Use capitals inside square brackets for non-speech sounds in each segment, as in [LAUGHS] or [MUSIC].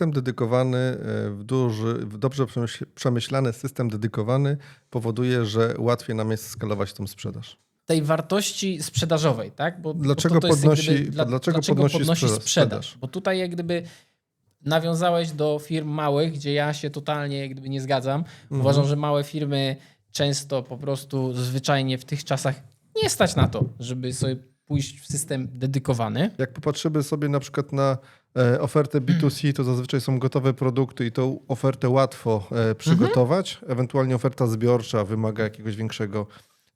system dedykowany, e, w, duży, w dobrze przemyśl- przemyślany system dedykowany powoduje, że łatwiej nam jest skalować tą sprzedaż. tej wartości sprzedażowej, tak? Bo, Dlaczego bo to, to podnosi- gdyby, dlaczego podnosi sprzedaż, sprzedaż? sprzedaż? Bo tutaj jak gdyby nawiązałeś do firm małych, gdzie ja się totalnie jak gdyby nie zgadzam. Mhm. Uważam, że małe firmy często po prostu zwyczajnie w tych czasach nie stać na to, żeby sobie pójść w system dedykowany. Jak popatrzymy sobie na przykład na e, ofertę B2C, to zazwyczaj są gotowe produkty i tą ofertę łatwo e, przygotować. Ewentualnie oferta zbiorcza wymaga jakiegoś większego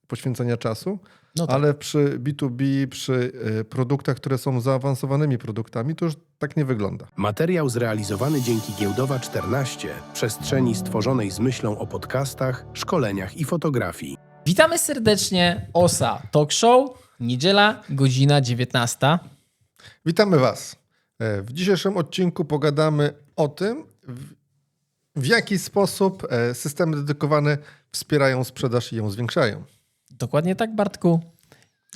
poświęcenia czasu. No tak. Ale przy B2B, przy e, produktach, które są zaawansowanymi produktami, to już tak nie wygląda. Materiał zrealizowany dzięki Giełdowa 14, przestrzeni stworzonej z myślą o podcastach, szkoleniach i fotografii. Witamy serdecznie. OSA Talk Show. Niedziela, godzina 19. Witamy Was. E, W dzisiejszym odcinku pogadamy o tym, w- jaki sposób e, systemy dedykowane wspierają sprzedaż i ją zwiększają. Dokładnie tak, Bartku.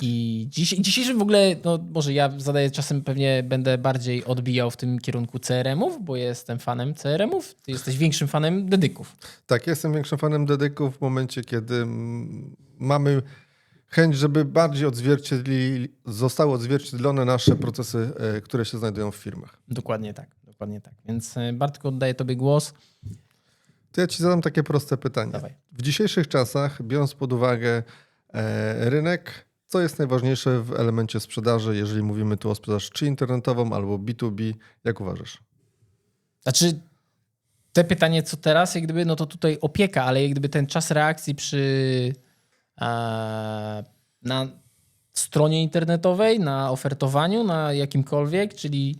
I dziś, dzisiejszym w ogóle, no może ja zadaję czasem pewnie będę bardziej odbijał w tym kierunku CRM-ów, bo jestem fanem CRM-ów. Ty jesteś większym fanem dedyków. Tak, ja jestem większym fanem dedyków w momencie, kiedy mamy chęć, żeby bardziej odzwierciedli, zostały odzwierciedlone nasze procesy, e, które się znajdują w firmach. Dokładnie tak, dokładnie tak. Więc e, Bartku, oddaję tobie głos. To ja Ci zadam takie proste pytanie. Dawaj. W dzisiejszych czasach, biorąc pod uwagę e, rynek, co jest najważniejsze w elemencie sprzedaży, jeżeli mówimy tu o sprzedaż czy internetową, albo B2B, jak uważasz? Znaczy, te pytanie, co teraz, jak gdyby, no to tutaj opieka, ale jak gdyby ten czas reakcji przy na stronie internetowej, na ofertowaniu, na jakimkolwiek, czyli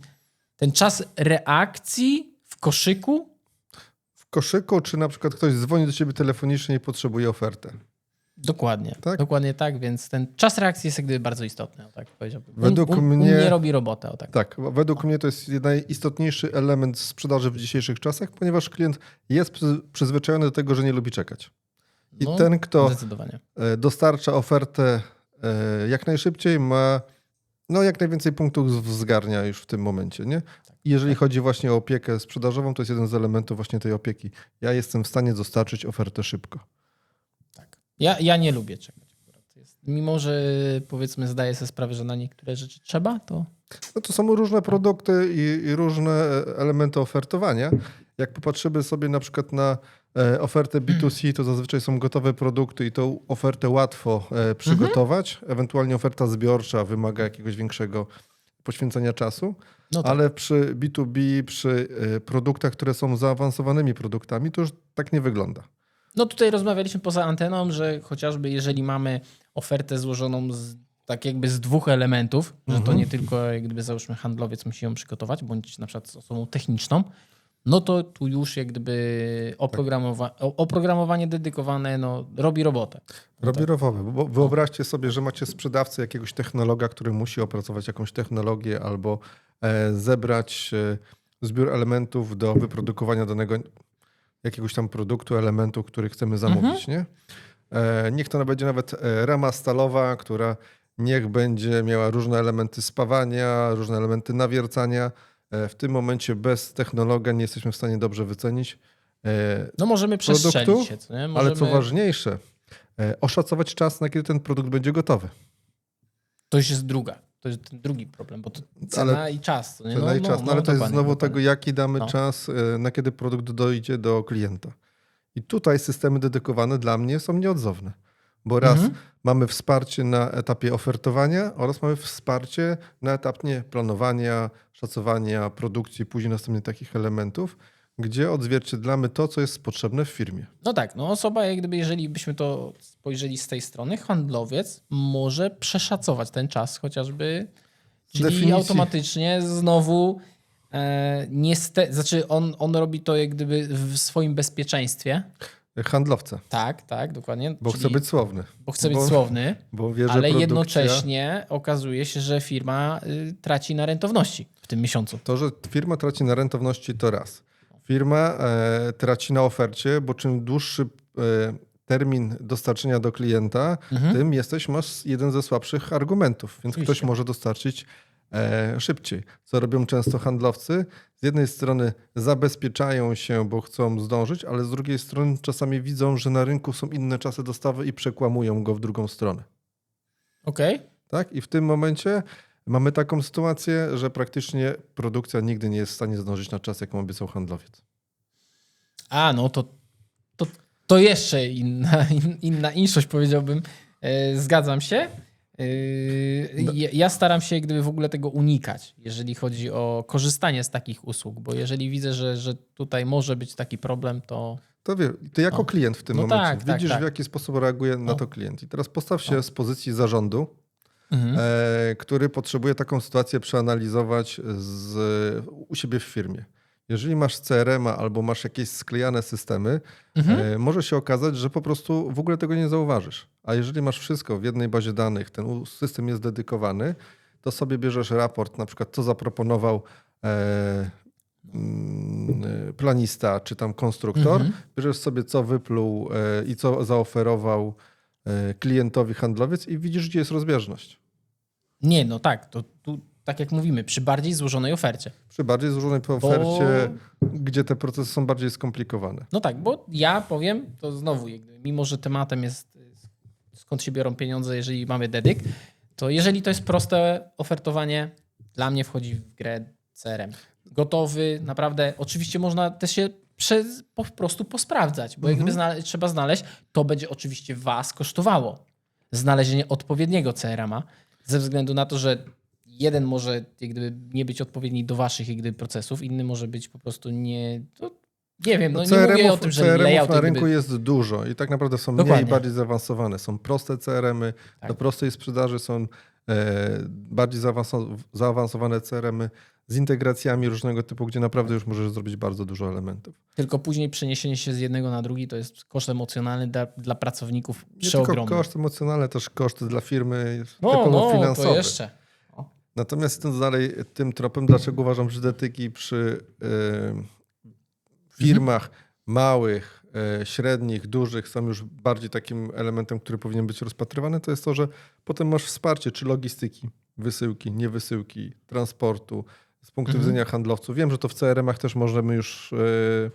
ten czas reakcji w koszyku, W koszyku, czy na przykład ktoś dzwoni do Ciebie telefonicznie i potrzebuje ofertę? dokładnie, Tak? dokładnie tak, więc ten czas reakcji jest jak gdyby bardzo istotny, tak powiedziałbym. Według u, u, mnie- mnie robi robotę, o tak. Tak, według mnie to jest najistotniejszy element sprzedaży w dzisiejszych czasach, ponieważ klient jest przy- przyzwyczajony do tego, że nie lubi czekać. I No, ten, kto e, dostarcza ofertę e, jak najszybciej, ma no, jak najwięcej punktów zgarnia już w tym momencie. Nie? I Jeżeli chodzi właśnie o opiekę sprzedażową, to jest jeden z elementów właśnie tej opieki. Ja jestem w stanie dostarczyć ofertę szybko. Tak. Ja, ja nie lubię. Jest, mimo, że powiedzmy zdaję sobie sprawę, że na niektóre rzeczy trzeba, to No to są różne produkty i, i różne e, elementy ofertowania. Jak popatrzymy sobie na przykład na e, ofertę B2C, to zazwyczaj są gotowe produkty i tą ofertę łatwo e, przygotować. Ewentualnie oferta zbiorcza wymaga jakiegoś większego poświęcenia czasu. no tak. Ale przy B2B, przy e, produktach, które są zaawansowanymi produktami, to już tak nie wygląda. No tutaj rozmawialiśmy poza anteną, że chociażby jeżeli mamy ofertę złożoną z, tak jakby z dwóch elementów, że Mhm. to nie tylko jak gdyby załóżmy handlowiec musi ją przygotować, bądź na przykład z osobą techniczną, no to tu już jak gdyby oprogramowa- oprogramowanie dedykowane no, robi robotę. Robi rowowe, bo wyobraźcie sobie, że macie sprzedawcę jakiegoś technologa, który musi opracować jakąś technologię albo e, zebrać e, zbiór elementów do wyprodukowania danego jakiegoś tam produktu, elementu, który chcemy zamówić, nie? E, niech to będzie nawet rama stalowa, która niech będzie miała różne elementy spawania, różne elementy nawiercania. E, w tym momencie bez technologa nie jesteśmy w stanie dobrze wycenić. E, No możemy Produktu, przestrzelić się, co? Możemy... ale co ważniejsze, e, oszacować czas, na kiedy ten produkt będzie gotowy. To już jest druga. To jest ten drugi problem, bo to cena i czas. Cena i czas. No, ale to jest znowu tego, jaki damy No. czas, na kiedy produkt dojdzie do klienta. I tutaj systemy dedykowane dla mnie są nieodzowne. Bo raz Mhm. mamy wsparcie na etapie ofertowania oraz mamy wsparcie na etapie planowania, szacowania, produkcji, później następnie takich elementów, gdzie odzwierciedlamy to, co jest potrzebne w firmie. No tak, no osoba, jak gdyby, jeżeli byśmy to spojrzeli z tej strony, handlowiec może przeszacować ten czas chociażby, czyli definicji- automatycznie znowu e, niestety, znaczy on, on robi to jak gdyby w swoim bezpieczeństwie. Handlowca, Tak, tak, dokładnie. bo Czyli- chce być słowny. bo chce być bo- słowny, Bo wie, ale produkcja, jednocześnie okazuje się, że firma y, traci na rentowności w tym miesiącu. To, że firma traci na rentowności, to raz. Firma e, traci na ofercie, bo czym dłuższy e, termin dostarczenia do klienta, Mhm. tym jesteś, masz jeden ze słabszych argumentów, więc Oczywiście. ktoś może dostarczyć e, szybciej. Co robią często handlowcy? Z jednej strony zabezpieczają się, bo chcą zdążyć, ale z drugiej strony czasami widzą, że na rynku są inne czasy dostawy i przekłamują go w drugą stronę. Okej. Tak? I w tym momencie mamy taką sytuację, że praktycznie produkcja nigdy nie jest w stanie zdążyć na czas, jaką obiecał handlowiec. A, no to, to, to jeszcze inna, [LAUGHS] in, inna inszość powiedziałbym. E, zgadzam się. E, ja, ja staram się gdyby w ogóle tego unikać, jeżeli chodzi o korzystanie z takich usług, bo jeżeli widzę, że, że tutaj może być taki problem, to To wie, ty jako No. klient w tym No momencie tak, tak, widzisz, tak. w jaki sposób reaguje na No. to klient. I teraz postaw się No. z pozycji zarządu, mhm. e, który potrzebuje taką sytuację przeanalizować z, u siebie w firmie. Jeżeli masz CRM albo masz jakieś sklejane systemy, Mhm. e, może się okazać, że po prostu w ogóle tego nie zauważysz. A jeżeli masz wszystko w jednej bazie danych, ten system jest dedykowany, to sobie bierzesz raport, na przykład co zaproponował e, mm, e, planista czy tam konstruktor, Mhm. bierzesz sobie co wypluł e, i co zaoferował e, klientowi handlowiec i widzisz, gdzie jest rozbieżność. Nie, no tak, to tak jak mówimy, przy bardziej złożonej ofercie. Przy bardziej złożonej Bo- ofercie, gdzie te procesy są bardziej skomplikowane. No tak, bo ja powiem, to znowu, mimo że tematem jest skąd się biorą pieniądze, jeżeli mamy dedyk, to jeżeli to jest proste ofertowanie, dla mnie wchodzi w grę CRM. Gotowy, naprawdę. Oczywiście można też się przez, po prostu posprawdzać, bo jak gdyby znale- trzeba znaleźć, to będzie oczywiście was kosztowało znalezienie odpowiedniego CRM-a, ze względu na to, że jeden może jak gdyby nie być odpowiedni do waszych jak gdyby, procesów, inny może być po prostu nie... To, nie wiem, no, nie mówię o tym, że CRM-ów layout na rynku gdyby, jest dużo i tak naprawdę są mniej Dokładnie. i bardziej zaawansowane. Są proste CRM-y, Tak. do prostej sprzedaży są e, bardziej zaawanso- zaawansowane CRM-y z integracjami różnego typu, gdzie naprawdę już możesz zrobić bardzo dużo elementów. Tylko później przeniesienie się z jednego na drugi to jest koszt emocjonalny dla, dla pracowników Nie tylko przeogromny. koszt emocjonalny, też koszt dla firmy no, typowo no, finansowy. to jeszcze. Natomiast idąc dalej tym tropem, dlaczego uważam, że detyki przy e, firmach małych, e, średnich, dużych są już bardziej takim elementem, który powinien być rozpatrywany, to jest to, że potem masz wsparcie czy logistyki, wysyłki, niewysyłki, transportu z punktu Mhm. widzenia handlowców. Wiem, że to w CRM-ach też możemy już e,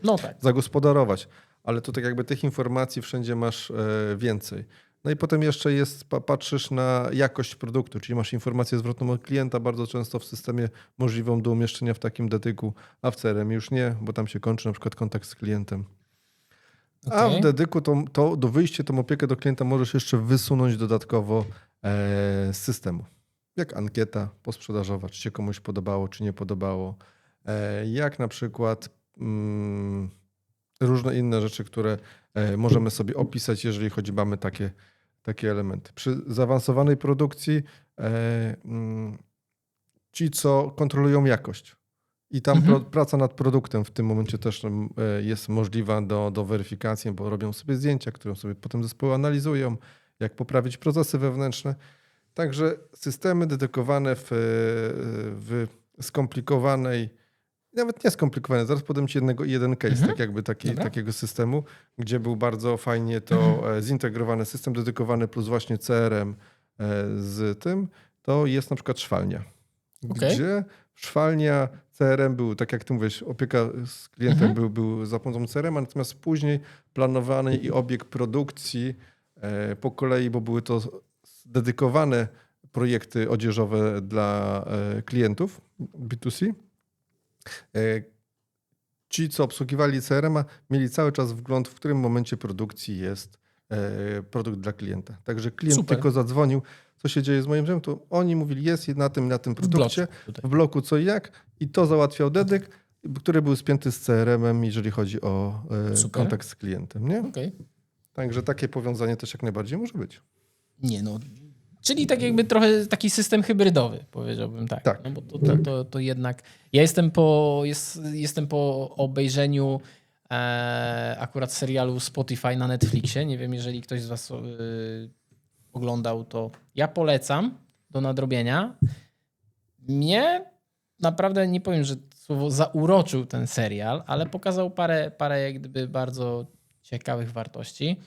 No tak. zagospodarować, ale to tak jakby tych informacji wszędzie masz e, więcej. No i potem jeszcze jest, pa- patrzysz na jakość produktu, czyli masz informację zwrotną od klienta bardzo często w systemie możliwą do umieszczenia w takim dedyku, a w CRM już nie, bo tam się kończy na przykład kontakt z klientem. A Okej. w dedyku to, to do wyjścia tą opiekę do klienta możesz jeszcze wysunąć dodatkowo e, z systemu. Jak ankieta posprzedażowa, czy się komuś podobało, czy nie podobało. E, jak na przykład mm, różne inne rzeczy, które e, możemy sobie opisać, jeżeli chodzi, mamy takie, takie elementy. Przy zaawansowanej produkcji e, mm, ci, co kontrolują jakość. I tam Mhm. pro, praca nad produktem w tym momencie też e, jest możliwa do, do weryfikacji, bo robią sobie zdjęcia, które sobie potem zespoły analizują, jak poprawić procesy wewnętrzne. Także systemy dedykowane w, e, w skomplikowanej, nawet nie skomplikowane, zaraz podam Ci jednego, jeden case, Mhm. tak jakby taki, Dobra. takiego systemu, gdzie był bardzo fajnie to e, zintegrowany system dedykowany plus właśnie CRM e, z tym, to jest na przykład szwalnia. Okej. Gdzie szwalnia CRM był, tak jak ty mówisz, opieka z klientem Mhm. był, był za pomocą CRM, natomiast później planowany i obieg produkcji e, po kolei, bo były to dedykowane projekty odzieżowe dla klientów B2C. E, Ci, co obsługiwali CRM-a, mieli cały czas wgląd, w którym momencie produkcji jest e, produkt dla klienta. Także klient Super. tylko zadzwonił, co się dzieje z moim drzewem, to oni mówili, jest na tym, na tym W produkcie, tutaj. w bloku co i jak i to załatwiał dedyk, który był spięty z CRM-em, jeżeli chodzi o e, Super. kontakt z klientem. Nie? Okej. Także takie powiązanie też jak najbardziej może być. Nie no. Czyli tak jakby trochę taki system hybrydowy, powiedziałbym tak. Tak, No bo to, to, to, to jednak. Ja jestem po, jest, jestem po obejrzeniu e, akurat serialu Spotify na Netflixie. Nie wiem, jeżeli ktoś z Was e, oglądał, to ja polecam do nadrobienia. Mnie naprawdę nie powiem, że słowo zauroczył ten serial, ale pokazał parę, parę jak gdyby bardzo ciekawych wartości.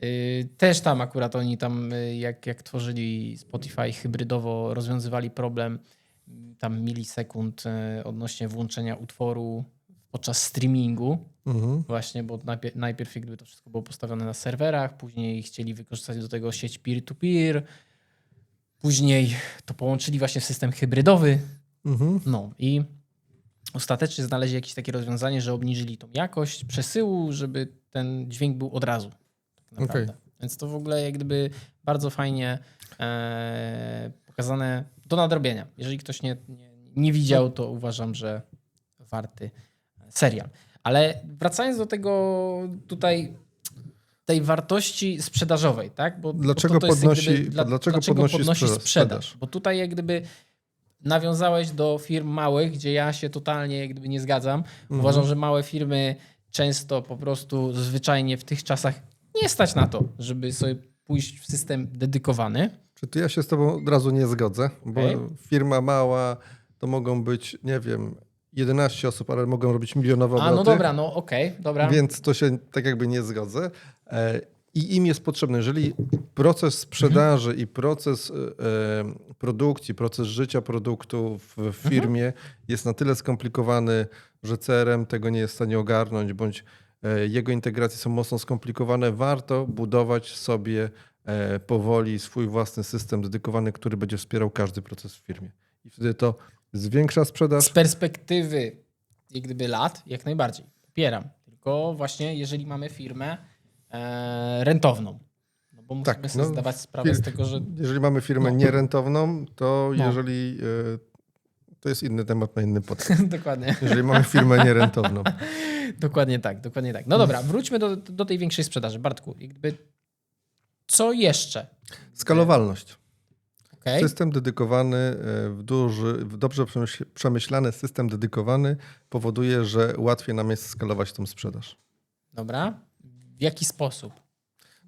Yy, Też tam akurat oni tam, yy, jak, jak tworzyli Spotify hybrydowo, rozwiązywali problem tam milisekund odnośnie włączenia utworu podczas streamingu. Mhm. Właśnie, bo najpierw, najpierw jak gdyby to wszystko było postawione na serwerach, później chcieli wykorzystać do tego sieć peer-to-peer, później to połączyli właśnie w system hybrydowy. Mhm. No i ostatecznie znaleźli jakieś takie rozwiązanie, że obniżyli tą jakość przesyłu, żeby ten dźwięk był od razu. Naprawdę. Więc to w ogóle jak gdyby bardzo fajnie e, pokazane do nadrobienia. Jeżeli ktoś nie, nie, nie widział, to uważam, że warty serial. Ale wracając do tego tutaj tej wartości sprzedażowej, tak? Bo, Dlaczego bo to, to podnosi- gdyby, dla, dlaczego podnosi sprzedaż- sprzedaż? Bo tutaj jak gdyby nawiązałeś do firm małych, gdzie ja się totalnie jak gdyby nie zgadzam. Mhm. Uważam, że małe firmy często po prostu zwyczajnie w tych czasach nie stać na to, żeby sobie pójść w system dedykowany. Czy to ja się z tobą od razu nie zgodzę, bo firma mała to mogą być, nie wiem, 11 osób, ale mogą robić milionowe obroty. A no dobra, no okej, dobra. Więc to się tak jakby nie zgodzę. E, I im jest potrzebne, jeżeli proces sprzedaży i proces e, produkcji, proces życia produktu w w firmie jest na tyle skomplikowany, że CRM tego nie jest w stanie ogarnąć, bądź e, jego integracje są mocno skomplikowane, warto budować sobie e, powoli swój własny system dedykowany, który będzie wspierał każdy proces w firmie. I wtedy to zwiększa sprzedaż, Z perspektywy jak gdyby lat, jak najbardziej. Popieram. Tylko właśnie jeżeli mamy firmę e, rentowną. No bo musimy Tak, sobie no, zdawać sprawę z tego, że Jeżeli mamy firmę No. nierentowną, to No. jeżeli. To jest inny temat na inny podcast. [LAUGHS] dokładnie. Jeżeli mamy firmę nierentowną. [LAUGHS] Dokładnie tak, dokładnie tak. No dobra, wróćmy do, do tej większej sprzedaży. Bartku, jakby co jeszcze? Skalowalność. Okay. System dedykowany, e, w, duży, w dobrze przemyśl- przemyślany system dedykowany powoduje, że łatwiej nam jest skalować tą sprzedaż. Dobra. W jaki sposób?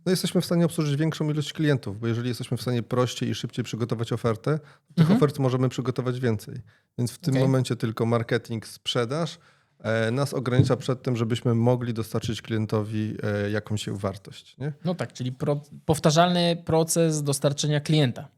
No jesteśmy w stanie obsłużyć większą ilość klientów, bo jeżeli jesteśmy w stanie prościej i szybciej przygotować ofertę, to tych Mhm. ofert możemy przygotować więcej. Więc w tym Okej. momencie tylko marketing, sprzedaż e, nas ogranicza przed tym, żebyśmy mogli dostarczyć klientowi e, jakąś wartość. Nie? No tak, czyli pro, powtarzalny proces dostarczenia klienta.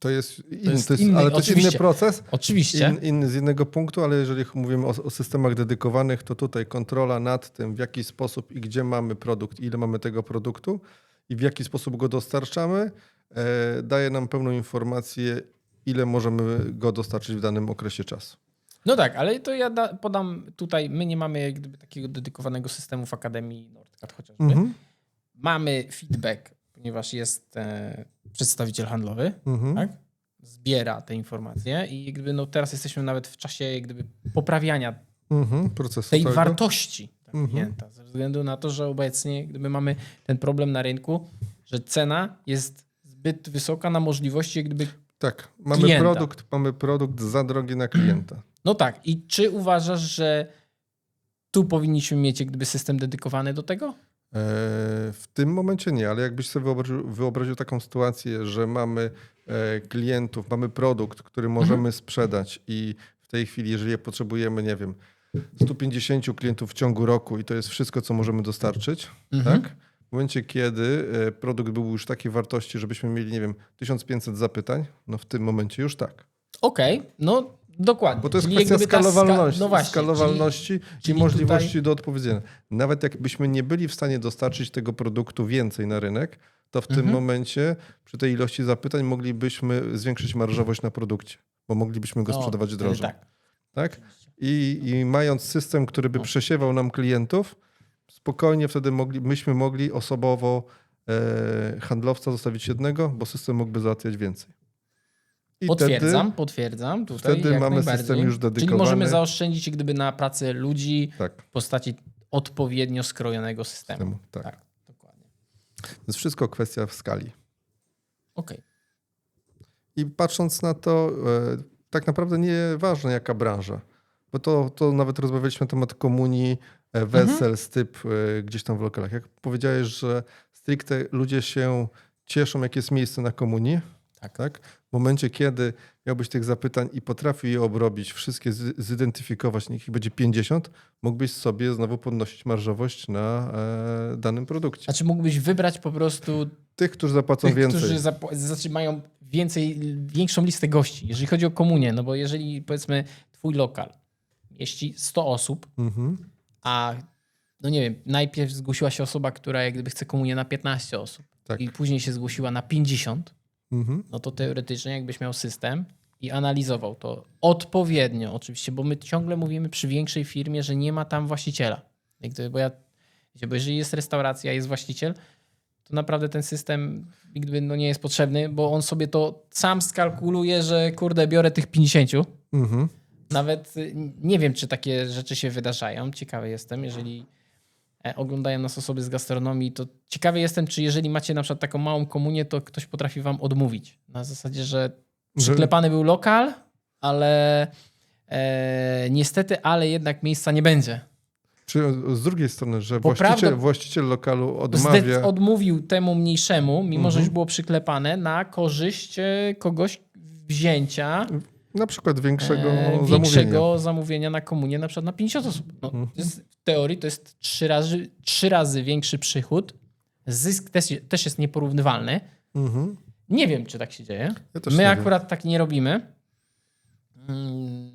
To jest, inny, jest to jest inny, ale to jest inny proces, Oczywiście. in, inny z innego punktu, ale jeżeli mówimy o, o systemach dedykowanych, to tutaj kontrola nad tym, w jaki sposób i gdzie mamy produkt, ile mamy tego produktu i w jaki sposób go dostarczamy, e, daje nam pełną informację, ile możemy go dostarczyć w danym okresie czasu. No tak, ale to ja da, podam tutaj, my nie mamy jak gdyby takiego dedykowanego systemu w Akademii Nordcat chociażby. Mhm. Mamy feedback, ponieważ jest e, przedstawiciel handlowy, Mhm. tak? Zbiera te informacje i gdyby, no teraz jesteśmy nawet w czasie gdyby poprawiania Mhm. Procesu tej całego. wartości dla Mhm. klienta. Ze względu na to, że obecnie gdyby mamy ten problem na rynku, że cena jest zbyt wysoka na możliwości gdyby Tak, mamy klienta. produkt, mamy produkt za drogi na klienta. [CLEARS THROAT] No tak. I czy uważasz, że tu powinniśmy mieć gdyby system dedykowany do tego? E, W tym momencie nie, ale jakbyś sobie wyobraził, wyobraził taką sytuację, że mamy e, klientów, mamy produkt, który możemy Mhm. sprzedać i w tej chwili, jeżeli potrzebujemy, nie wiem, 150 klientów w ciągu roku i to jest wszystko, co możemy dostarczyć, Mhm. tak? W momencie, kiedy e, produkt był już takiej wartości, żebyśmy mieli, nie wiem, 1500 zapytań, no w tym momencie już tak. Okej, no dokładnie. Bo to jest Czyli kwestia ta ska- skalowalności, no właśnie, skalowalności czyli i możliwości tutaj- do odpowiedzenia. Nawet jakbyśmy nie byli w stanie dostarczyć tego produktu więcej na rynek, to w tym Mhm. momencie przy tej ilości zapytań moglibyśmy zwiększyć marżowość na produkcie, bo moglibyśmy go Czyli, sprzedawać wtedy drożej. Tak. Tak? I, I mając system, który by No. przesiewał nam klientów, spokojnie wtedy mogli, myśmy mogli osobowo e, handlowca zostawić jednego, bo system mógłby załatwiać więcej. I Potwierdzam, potwierdzam. Tutaj wtedy jak mamy system już Czyli dedykowany. możemy zaoszczędzić gdyby na pracę ludzi Tak, w postaci odpowiednio skrojonego systemu. systemu, tak. Tak, dokładnie. To jest wszystko kwestia w skali. Okej. I patrząc na to, e, tak naprawdę nieważne jaka branża, bo to, to nawet rozmawialiśmy na temat komunii, e, wesel, styp e, gdzieś tam w lokalach. Jak powiedziałeś, że stricte ludzie się cieszą, jak jest miejsce na komunii, Tak. tak? W momencie, kiedy miałbyś tych zapytań i potrafił je obrobić, wszystkie zidentyfikować, niech ich będzie 50, mógłbyś sobie znowu podnosić marżowość na e, danym produkcie. Znaczy mógłbyś wybrać po prostu Tych, którzy zapłacą tych, więcej. którzy zapo- znaczy mają więcej, większą listę gości, jeżeli chodzi o komunię, no bo jeżeli powiedzmy twój lokal mieści 100 osób, Mhm. a no nie wiem, najpierw zgłosiła się osoba, która jak gdyby chce komunię na 15 osób Tak. i później się zgłosiła na 50, Mhm. no to teoretycznie jakbyś miał system i analizował to odpowiednio oczywiście, bo my ciągle mówimy przy większej firmie, że nie ma tam właściciela. Bo, ja, bo jeżeli jest restauracja, jest właściciel, to naprawdę ten system jak gdyby, no nie jest potrzebny, bo on sobie to sam skalkuluje, że kurde, biorę tych 50. Mhm. Nawet y, nie wiem, czy takie rzeczy się wydarzają. Ciekawy jestem, jeżeli oglądają nas osoby z gastronomii, to ciekawy jestem, czy jeżeli macie na przykład taką małą komunię, to ktoś potrafi wam odmówić. Na zasadzie, że przyklepany był lokal, ale e, niestety, ale jednak miejsca nie będzie. Czy z drugiej strony, że właściciel, właściciel lokalu odmawia... odmówił temu mniejszemu, mimo że Mhm. już było przyklepane, na korzyść e, kogoś wzięcia Na przykład większego e, zamówienia. większego zamówienia na komunię, na przykład na 50 osób. No, Mhm. jest, w teorii to jest trzy razy, trzy razy większy przychód. Zysk też, też jest nieporównywalny. Mhm. Nie wiem, czy tak się dzieje. Ja My nie wiem. akurat tak nie robimy. Mm,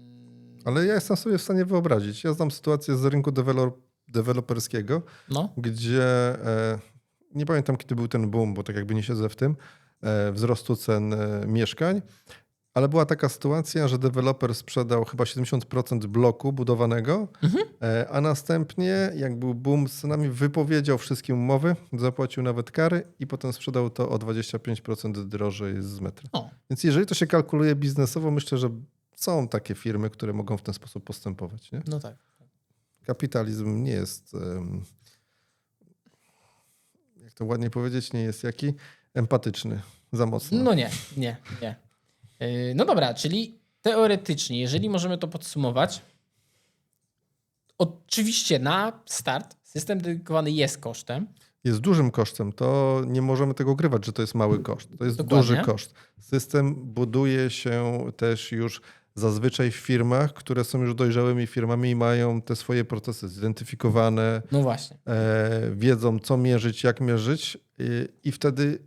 Ale ja jestem sobie w stanie wyobrazić. Ja znam sytuację z rynku dewelop- deweloperskiego, No, gdzie e, nie pamiętam, kiedy był ten boom, bo tak jakby nie siedzę w tym, e, wzrostu cen e, mieszkań, ale była taka sytuacja, że deweloper sprzedał chyba 70% bloku budowanego, e, a następnie, jak był boom z cenami, wypowiedział wszystkie umowy, zapłacił nawet kary i potem sprzedał to o 25% drożej z metra. o, Więc jeżeli to się kalkuluje biznesowo, myślę, że są takie firmy, które mogą w ten sposób postępować. Nie? no tak. Kapitalizm nie jest, jak to ładnie powiedzieć, nie jest jaki empatyczny za mocno. No nie, nie, nie. Yy, No dobra, czyli teoretycznie, jeżeli możemy to podsumować, oczywiście na start system dedykowany jest kosztem. Jest dużym kosztem. To nie możemy tego ukrywać, że to jest mały koszt. To jest Dokładnie. duży koszt. System buduje się też już zazwyczaj w firmach, które są już dojrzałymi firmami i mają te swoje procesy zidentyfikowane, No właśnie. e, wiedzą, co mierzyć, jak mierzyć, i, i wtedy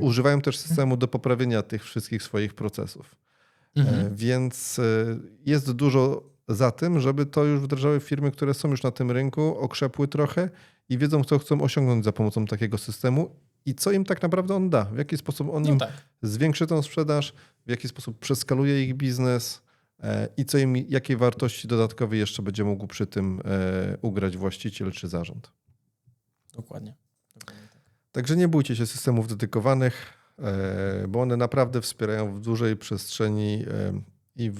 używają też systemu do poprawienia tych wszystkich swoich procesów. Mhm. E, więc e, jest dużo za tym, żeby to już wdrażały firmy, które są już na tym rynku, okrzepły trochę i wiedzą, co chcą osiągnąć za pomocą takiego systemu i co im tak naprawdę on da, w jaki sposób on No im tak. zwiększy tą sprzedaż, w jaki sposób przeskaluje ich biznes e, i co im, jakiej wartości dodatkowej jeszcze będzie mógł przy tym ugrać właściciel czy zarząd. Dokładnie. Tak. Także nie bójcie się systemów dedykowanych, e, bo one naprawdę wspierają w dużej przestrzeni e, i w,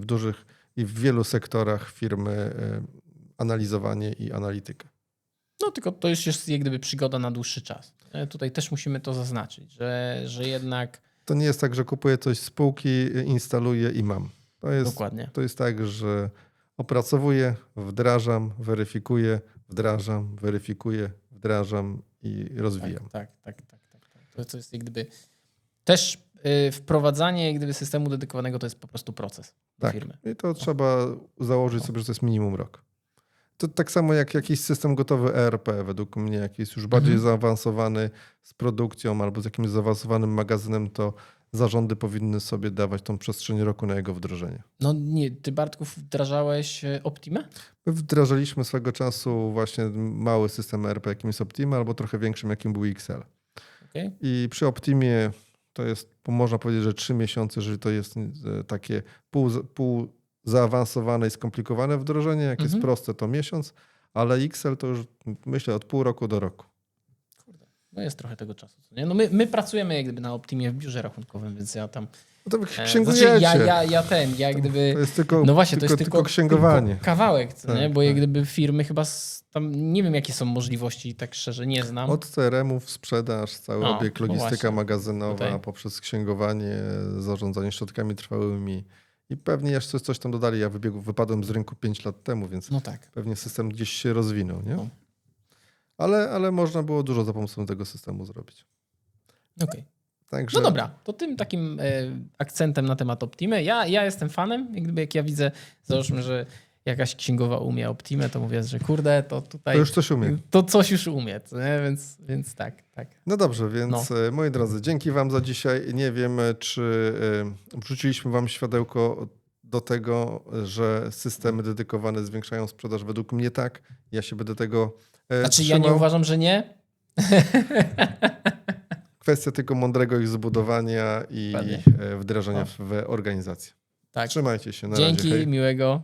w dużych i w wielu sektorach firmy e, analizowanie i analitykę. No tylko to już jest jak gdyby przygoda na dłuższy czas. Tutaj też musimy to zaznaczyć, że, że jednak To nie jest tak, że kupuję coś z półki, instaluję i mam. To jest, dokładnie. to jest tak, że opracowuję, wdrażam, weryfikuję, wdrażam, weryfikuję, wdrażam i rozwijam. Tak, tak, tak, tak, tak, tak. To, to jest jak gdyby też y, wprowadzanie jak gdyby systemu dedykowanego to jest po prostu proces Tak. firmy. I to trzeba założyć sobie, że to jest minimum rok. To tak samo jak jakiś system gotowy ERP, według mnie, jakiś już bardziej Mhm. zaawansowany z produkcją albo z jakimś zaawansowanym magazynem, to zarządy powinny sobie dawać tą przestrzeń roku na jego wdrożenie. No nie, ty Bartków wdrażałeś e, Optimę? My wdrażaliśmy swego czasu właśnie mały system ERP, jakim jest Optima, albo trochę większym, jakim był XL. Okay. I przy Optimie to jest, można powiedzieć, że trzy miesiące, jeżeli to jest e, takie pół, pół zaawansowane i skomplikowane wdrożenie, jak jest Mhm. proste, to miesiąc, ale XL to już myślę od pół roku do roku. No jest trochę tego czasu. Nie? No my, my pracujemy jak gdyby na Optimie w biurze rachunkowym, więc ja tam... No to e, księgujecie. Znaczy ja, ja, ja ten, ja jak gdyby... To jest tylko, No właśnie, tylko, to jest tylko, tylko księgowanie. tylko kawałek, Tak, nie? Bo jak tak. gdyby firmy chyba tam nie wiem jakie są możliwości, tak szczerze nie znam. Od CRM-ów, sprzedaż, cały No, obieg, no logistyka właśnie. magazynowa, Tutaj. poprzez księgowanie, zarządzanie środkami trwałymi. I pewnie jeszcze coś tam dodali. Ja wybiegł, wypadłem z rynku 5 lat temu, więc No tak. pewnie system gdzieś się rozwinął, nie? No. Ale, ale można było dużo za pomocą tego systemu zrobić. Okej. Także No dobra, to tym takim e, akcentem na temat Optimy. Ja, ja jestem fanem, jak gdyby jak ja widzę, załóżmy, że jakaś księgowa umie Optimę, to mówię, że kurde, to tutaj... To już coś umie. To coś już umie? Więc, więc tak, tak. No dobrze, więc e, moi drodzy, dzięki Wam za dzisiaj. Nie wiem, e, czy wrzuciliśmy Wam światełko do tego, że systemy dedykowane zwiększają sprzedaż. Według mnie tak. Ja się będę tego e, Znaczy ja trzymał. nie uważam, że nie. [LAUGHS] Kwestia tylko mądrego ich zbudowania i e, wdrażania w, organizację. Tak. Trzymajcie się. Na Dzięki, razie. Miłego.